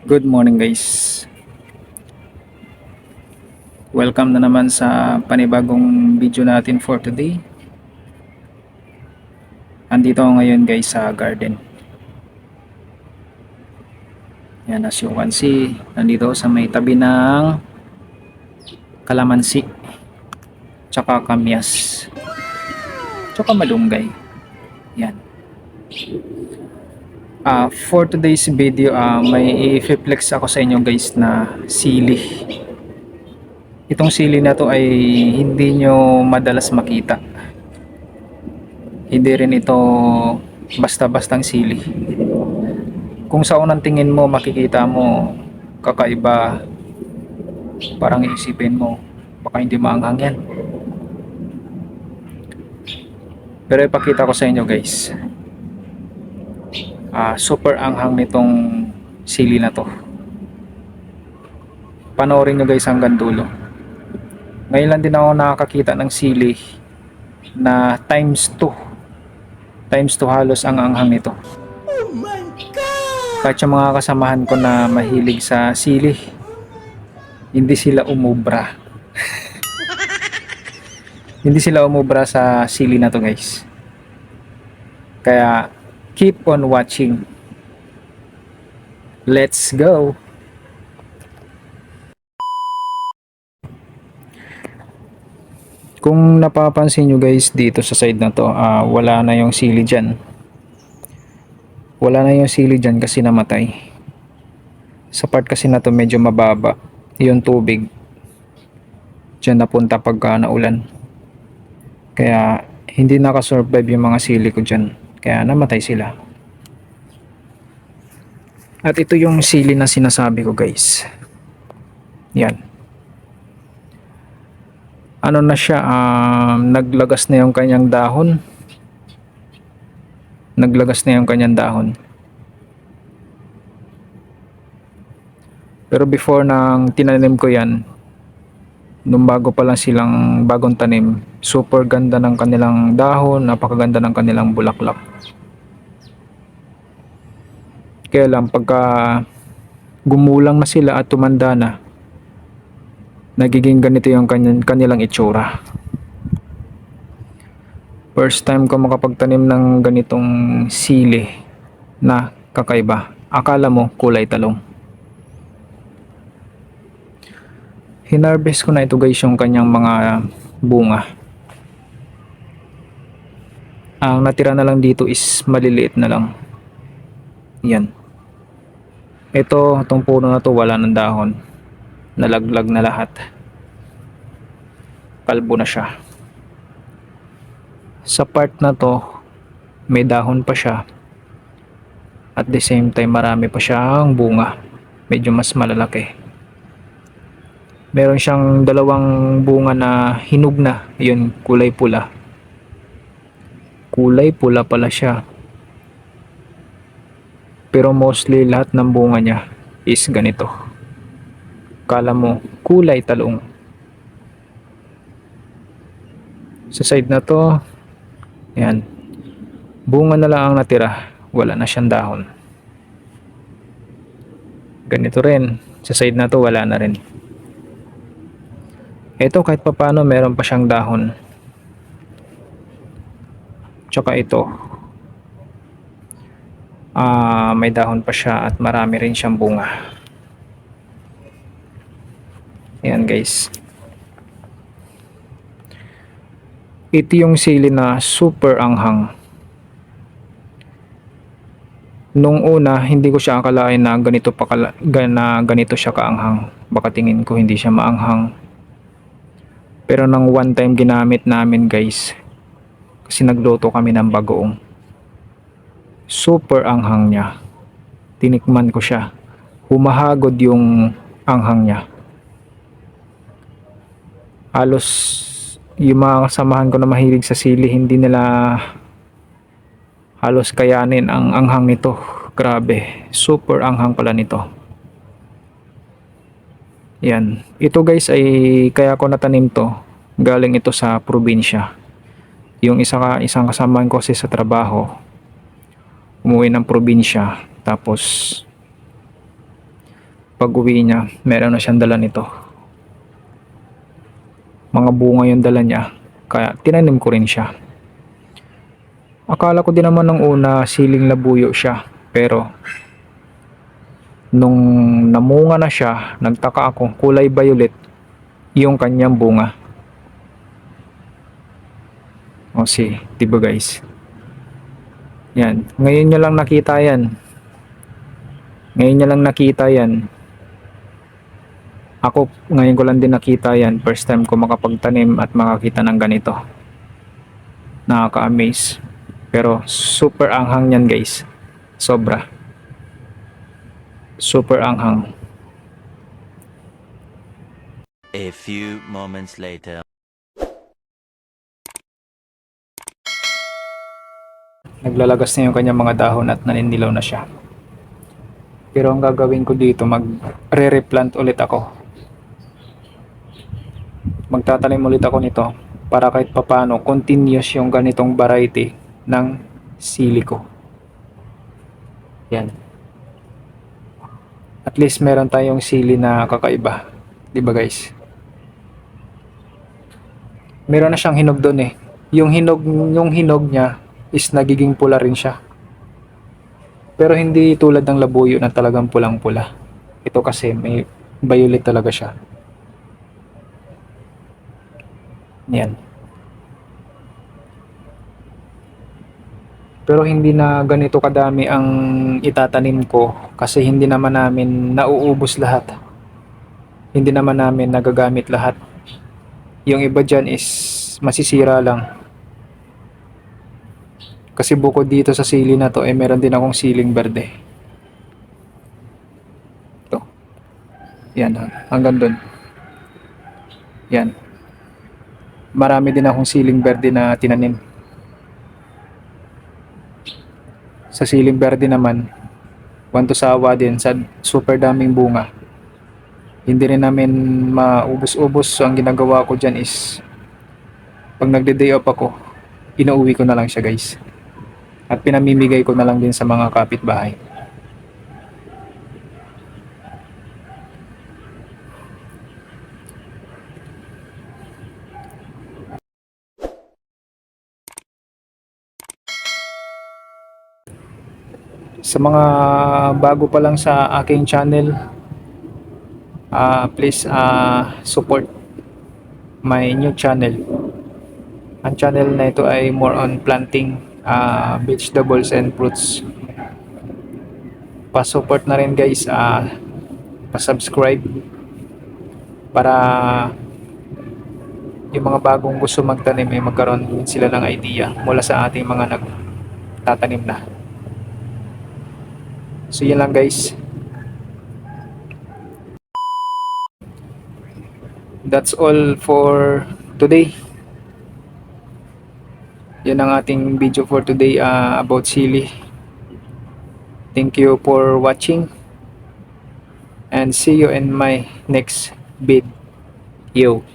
Good morning guys. Welcome na naman sa panibagong video natin for today. Andito ako ngayon guys sa garden. Yan as you can see, nandito sa may tabi ng kalamansi. Tsaka kamyas. Tsaka malunggay. Yan. Ah, for today's video, ah, may i-flex ako sa inyo guys na sili. Itong sili na to ay hindi nyo madalas makita. Hindi rin ito basta-bastang sili. Kung sa unang tingin mo makikita mo kakaiba, parang iisipin mo, baka hindi maanghang yan. Pero ipakita ko sa inyo guys, ah super anghang nitong sili na to. Panoorin nyo guys hanggang dulo. Ngayon lang din ako nakakakita ng sili na times 2 times 2 halos ang anghang nito. Kahit yung mga kasamahan ko na mahilig sa sili hindi sila umubra. Hindi sila umubra sa sili na to guys. Kaya keep on watching. Let's go! Kung napapansin nyo guys dito sa side na to, ah, wala na yung sili dyan. Wala na yung sili dyan kasi namatay. Sa part kasi na to medyo mababa yung tubig. Dyan napunta pagka naulan. Kaya hindi nakasurvive yung mga sili ko dyan. Kaya namatay sila. At ito yung sili na sinasabi ko guys. Yan. Ano na siya, um, naglagas na yung kanyang dahon. Naglagas na yung kanyang dahon. Pero before nang tinanim ko yan, nung bago pa lang silang bagong tanim, super ganda ng kanilang dahon, napakaganda ng kanilang bulaklak. Kaya lang pagka gumulang na sila at tumanda na, nagiging ganito yung kanilang, itsura. First time ko makapagtanim ng ganitong sili na kakaiba. Akala mo kulay talong. Hinarvest ko na ito guys yung kanyang mga bunga. Ang natira na lang dito is maliliit na lang. Yan. Ito, itong puno na to wala ng dahon. Nalaglag na lahat. Kalbo na siya. Sa part na to, may dahon pa siya. At the same time, marami pa siyang bunga. Medyo mas malalaki. Meron siyang dalawang bunga na hinog na. Yun, kulay pula. Kulay pula pala siya. Pero mostly lahat ng bunga niya is ganito. Kala mo kulay talong. Sa side na to, yan. Bunga na lang ang natira. Wala na siyang dahon. Ganito rin. Sa side na to, wala na rin. Ito kahit papano meron pa siyang dahon. Tsaka ito. Ah, may dahon pa siya at marami rin siyang bunga. Ayan guys. Ito yung sili na super anghang. Nung una, hindi ko siya akalain na ganito pa kala, na ganito siya kaanghang. Baka tingin ko hindi siya maanghang. Pero nang one time ginamit namin guys, kasi nagluto kami ng bagoong. Super anghang niya. Tinikman ko siya. Humahagod yung anghang niya. Halos yung mga kasamahan ko na mahilig sa sili, hindi nila halos kayanin ang anghang nito. Grabe. Super anghang pala nito. Yan. Ito guys ay kaya ko natanim to. Galing ito sa probinsya. Yung isa ka, isang kasamahan ko kasi sa trabaho. Umuwi ng probinsya. Tapos pag uwi niya, meron na siyang dala nito. Mga bunga yung dala niya, kaya tinanim ko rin siya. Akala ko din naman nung una siling labuyo siya, pero nung namunga na siya, nagtaka ako, kulay violet yung kanyang bunga. O si, di ba guys? Yan, ngayon niya lang nakita yan. Ngayon niya lang nakita yan. Ako, ngayon ko lang din nakita yan. First time ko makapagtanim at makakita ng ganito. Nakaka-amaze. Pero super anghang yan guys. Sobra. Super anghang. A few moments later. Naglalagas na yung kanyang mga dahon at naninilaw na siya. Pero ang gagawin ko dito, mag-re-replant ulit ako. Magtatanim ulit ako nito para kahit papano continuous yung ganitong variety ng sili ko. Yan. Least meron tayong sili na kakaiba. 'Di ba guys? Meron na siyang hinog doon eh. Yung hinog, yung hinog niya is nagiging pula rin siya. Pero hindi tulad ng labuyo na talagang pulang-pula. Ito kasi may violet talaga siya. Yan. Pero hindi na ganito kadami ang itatanim ko kasi hindi naman namin nauubos lahat. Hindi naman namin nagagamit lahat. Yung iba dyan is masisira lang. Kasi bukod dito sa sili na to, eh meron din akong siling berde. Ito. Yan, ha- hanggang dun. Yan. Marami din akong siling berde na tinanim. Sa siling berde naman, wanto sawa din sa super daming bunga. Hindi rin namin maubos-ubos. So, ang ginagawa ko dyan is pag nagde-day off ako, inauwi ko na lang siya guys at pinamimigay ko na lang din sa mga kapitbahay. Sa mga bago pa lang sa aking channel, ah please ah support my new channel. Ang channel na ito ay more on planting uh, vegetables and fruits. Pa-support na rin guys, uh, pa-subscribe para yung mga bagong gusto magtanim ay magkaroon sila ng idea mula sa ating mga nagtatanim na. So yun lang guys. That's all for today. Yan ang ating video for today uh, about sili. Thank you for watching. And see you in my next video.